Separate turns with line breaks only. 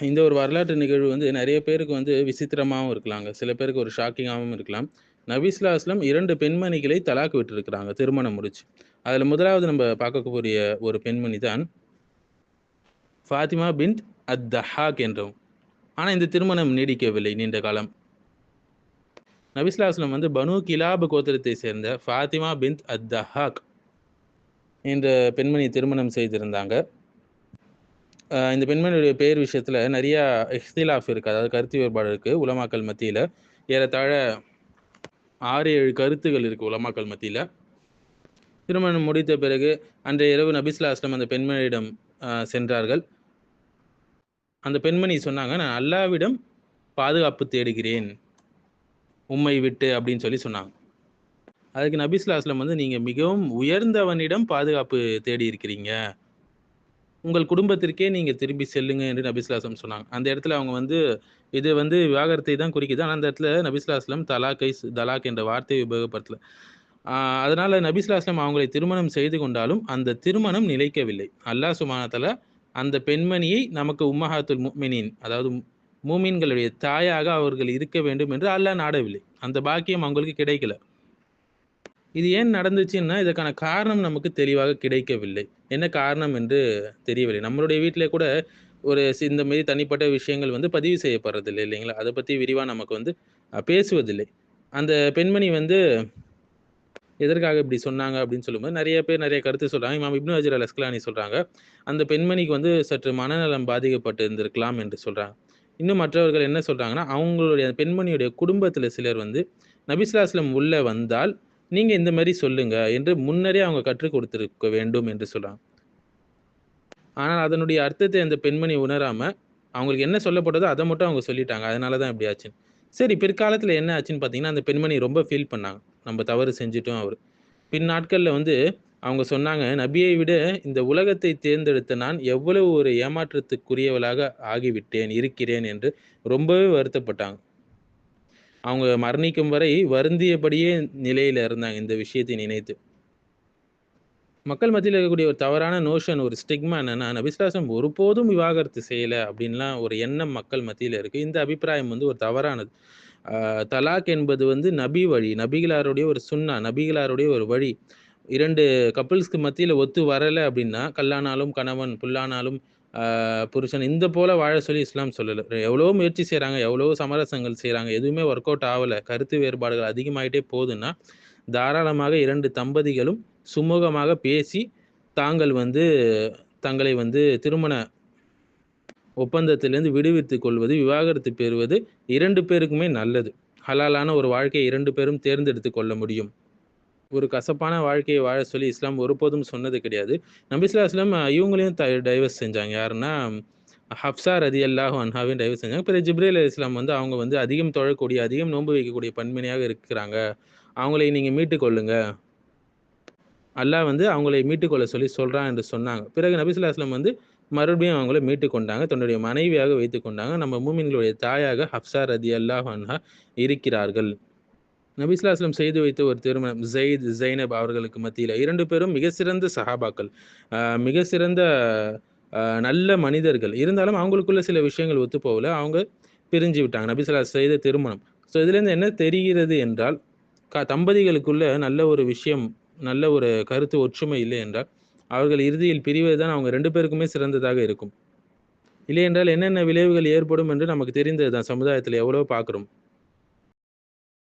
இந்த ஒரு வரலாற்று நிகழ்வு வந்து நிறைய பேருக்கு வந்து விசித்திரமாகவும் இருக்கலாங்க. சில பேருக்கு ஒரு ஷாக்கிங்காகவும் இருக்கலாம். நபீஸ்லா அஸ்லம் இரண்டு பெண்மணிகளை தலாக்கு விட்டுருக்கிறாங்க திருமணம் முடிச்சு. அதில் முதலாவது நம்ம பார்க்கக்கூடிய ஒரு பெண்மணி தான் ஃபாத்திமா பின்த் அத்-தஹாக் என்றும் ஆனால் இந்த திருமணம் நீடிக்கவில்லை நீண்ட காலம். நபி அஸ்லம் வந்து பனு கிலாபு கோத்திரத்தை சேர்ந்த ஃபாத்திமா பின் அத்-தஹாக் என்ற பெண்மணி திருமணம் செய்திருந்தாங்க. இந்த பெண்மணியுடைய பெயர் விஷயத்தில் நிறையா எஹ்திலாஃப் இருக்குது அதாவது கருத்து வேறுபாடு இருக்குது உலமாக்கள் மத்தியில் ஏறத்தாழ 6, 7 கருத்துகள் இருக்குது உலமாக்கள் மத்தியில் திருமணம் முடித்த பிறகு அன்றைய இரவு நபிஸ்லா அஸ்லம் அந்த பெண்மணியிடம் சென்றார்கள். அந்த பெண்மணி சொன்னாங்க, "நான் அல்லாஹ்விடம் பாதுகாப்பு தேடுகிறேன். உம்மை விட்டு" அப்படின்னு சொல்லி சொன்னாங்க. அதுக்கு நபிஸ்லா அஸ்லம் வந்து, நீங்கள் மிகவும் உயர்ந்தவனிடம் பாதுகாப்பு தேடி இருக்கிறீங்க. உங்கள் குடும்பத்திற்கே நீங்கள் திரும்பி செல்லுங்க" என்று நபிஸ்லாசம் சொன்னாங்க. அந்த இடத்துல அவங்க வந்து இது வந்து விவாகரத்தை தான் குறிக்குது. ஆனால் அந்த இடத்துல நபிஸ்லாஸ்லம் தலாக்கை தலாக் என்ற வார்த்தையை உபயோகப்படுத்தல. அதனால நபிஸ்லாஸ்லம் அவங்களை திருமணம் செய்து கொண்டாலும், அந்த திருமணம் நிலைக்கவில்லை. அல்லாஹ் சுமானத்தில் அந்த பெண்மணியை நமக்கு உம்மஹாத்துல் முஃமினீன் அதாவது மூமின்களுடைய தாயாக அவர்கள் இருக்க வேண்டும் என்று அல்லாஹ் நாடவில்லை. அந்த பாக்கியம் அவங்களுக்கு கிடைக்கல. இது ஏன் நடந்துச்சுன்னா, இதற்கான காரணம் நமக்கு தெளிவாக கிடைக்கவில்லை. என்ன காரணம் என்று தெரியவில்லை. நம்மளுடைய வீட்டிலே கூட ஒரு சி இந்த மாரி தனிப்பட்ட விஷயங்கள் வந்து பதிவு செய்யப்படுறதில்லை இல்லைங்களா? அதை பற்றி விரிவாக நமக்கு வந்து பேசுவதில்லை. அந்த பெண்மணி வந்து எதற்காக இப்படி சொன்னாங்க அப்படின்னு சொல்லும்போது, நிறைய பேர் நிறைய கருத்து சொல்கிறாங்க இமாம் இப்னு அஜர் அல் அஸ்கலானி சொல்கிறாங்க அந்த பெண்மணிக்கு வந்து சற்று மனநலம் பாதிக்கப்பட்டு இருந்திருக்கலாம் என்று சொல்கிறாங்க இன்னும் மற்றவர்கள் என்ன சொல்கிறாங்கன்னா அவங்களுடைய பெண்மணியுடைய குடும்பத்தில் சிலர் வந்து நபிஸ்லாஸ்லம் உள்ளே வந்தால், நீங்க இந்த மாதிரி சொல்லுங்க என்று முன்னரே அவங்க கற்றுக் கொடுத்திருக்க வேண்டும் என்று சொல்றாங்க. ஆனால் அதனுடைய அர்த்தத்தை அந்த பெண்மணி உணராம, அவங்களுக்கு என்ன சொல்லப்பட்டதோ அதை மட்டும் அவங்க சொல்லிட்டாங்க. அதனால தான் இப்படி ஆச்சுன்னு. சரி பிற்காலத்தில் என்ன ஆச்சுன்னு பார்த்தீங்கன்னா, அந்த பெண்மணி ரொம்ப ஃபீல் பண்ணாங்க. நம்ம தவறு செஞ்சுட்டோம் அவர் பின் நாட்கள்ல வந்து அவங்க சொன்னாங்க, "நபியை விட இந்த உலகத்தை தேர்ந்தெடுத்த நான் எவ்வளவு ஒரு ஏமாற்றத்துக்குரியவளாக ஆகிவிட்டேன், இருக்கிறேன்" என்று ரொம்பவே வருத்தப்பட்டாங்க. அவங்க மரணிக்கும் வரை வருந்தியபடியே நிலையில இருந்தாங்க இந்த விஷயத்தை நினைத்து. மக்கள் மத்தியில இருக்கக்கூடிய ஒரு தவறான நோஷன், ஒரு ஸ்டிக்மா என்னன்னா, நபி ஒருபோதும் விவாகரத்து செய்யல அப்படின்லாம் ஒரு எண்ணம் மக்கள் மத்தியில இருக்கு. இந்த அபிப்பிராயம் வந்து ஒரு தவறானது. தலாக் என்பது வந்து நபி வழி. நபிகளாருடைய ஒரு சுன்னா, நபிகளாருடைய ஒரு வழி. இரண்டு கப்பிள்ஸ்க்கு மத்தியில் ஒத்து வரலை அப்படின்னா, கல்லானாலும் கணவன், புல்லானாலும் புருஷன் இந்த போல வாழ சொல்லி இஸ்லாம் சொல்லல. எவ்வளோ முயற்சி செய்கிறாங்க எவ்வளவோ சமரசங்கள் செய்கிறாங்க எதுவுமே ஒர்க் அவுட் ஆகலை கருத்து வேறுபாடுகள் அதிகமாயிட்டே போதுன்னா, தாராளமாக இரண்டு தம்பதிகளும் சுமூகமாக பேசி, தாங்கள் வந்து தங்களை வந்து திருமண ஒப்பந்தத்திலிருந்து விடுவித்து கொள்வது, விவாகரத்து பெறுவது இரண்டு பேருக்குமே நல்லது. ஹலாலான ஒரு வாழ்க்கையை இரண்டு பேரும் தேர்ந்தெடுத்து கொள்ள முடியும். ஒரு கசப்பான வாழ்க்கையை வாழ சொல்லி இஸ்லாம் ஒருபோதும் சொன்னது கிடையாது. நபி ஸல்லல்லாஹு இவங்களையும் த டைவர்ஸ் செஞ்சாங்க. யாருன்னா, ஹப்ஸா ரலியல்லாஹு அன்ஹாவையும் டைவர்ஸ் செஞ்சாங்க. பிறகு ஜிப்ரேல் இஸ்லாம் வந்து அவங்க வந்து அதிகம் தொழக்கூடிய, அதிகம் நோன்பு வைக்கக்கூடிய பெண்மணியாக இருக்கிறாங்க. அவங்களை நீங்கள் மீட்டுக்கொள்ளுங்க அல்லாஹ் வந்து அவங்களை மீட்டுக்கொள்ள சொல்லி சொல்கிறான் என்று சொன்னாங்க. பிறகு நபி ஸல்லல்லாஹு வந்து மறுபடியும் அவங்கள மீட்டு கொண்டாங்க. தன்னுடைய மனைவியாக வைத்து கொண்டாங்க. நம்ம மூமின்களுடைய தாயாக ஹப்சா ரதி அல்லாஹ் அன்ஹா இருக்கிறார்கள். நபிஸ்லாஸ்லம் செய்து வைத்த ஒரு திருமணம் ஜெயித் ஜெய்னப் அவர்களுக்கு மத்தியில் இரண்டு பேரும் மிக சிறந்த சஹாபாக்கள். மிக சிறந்த நல்ல மனிதர்கள். இருந்தாலும் அவங்களுக்குள்ள சில விஷயங்கள் ஒத்து போகல. அவங்க பிரிஞ்சு விட்டாங்க. நபி செய்த திருமணம். ஸோ இதுலேருந்து என்ன தெரிகிறது என்றால், க தம்பதிகளுக்குள்ள நல்ல ஒரு விஷயம், நல்ல ஒரு கருத்து ஒற்றுமை இல்லை என்றால், அவர்கள் இறுதியில் பிரிவது தான் அவங்க ரெண்டு பேருக்குமே சிறந்ததாக இருக்கும். இல்லையென்றால் என்னென்ன விளைவுகள் ஏற்படும் என்று நமக்கு தெரிந்தது தான். சமுதாயத்தில் எவ்வளோ பார்க்குறோம்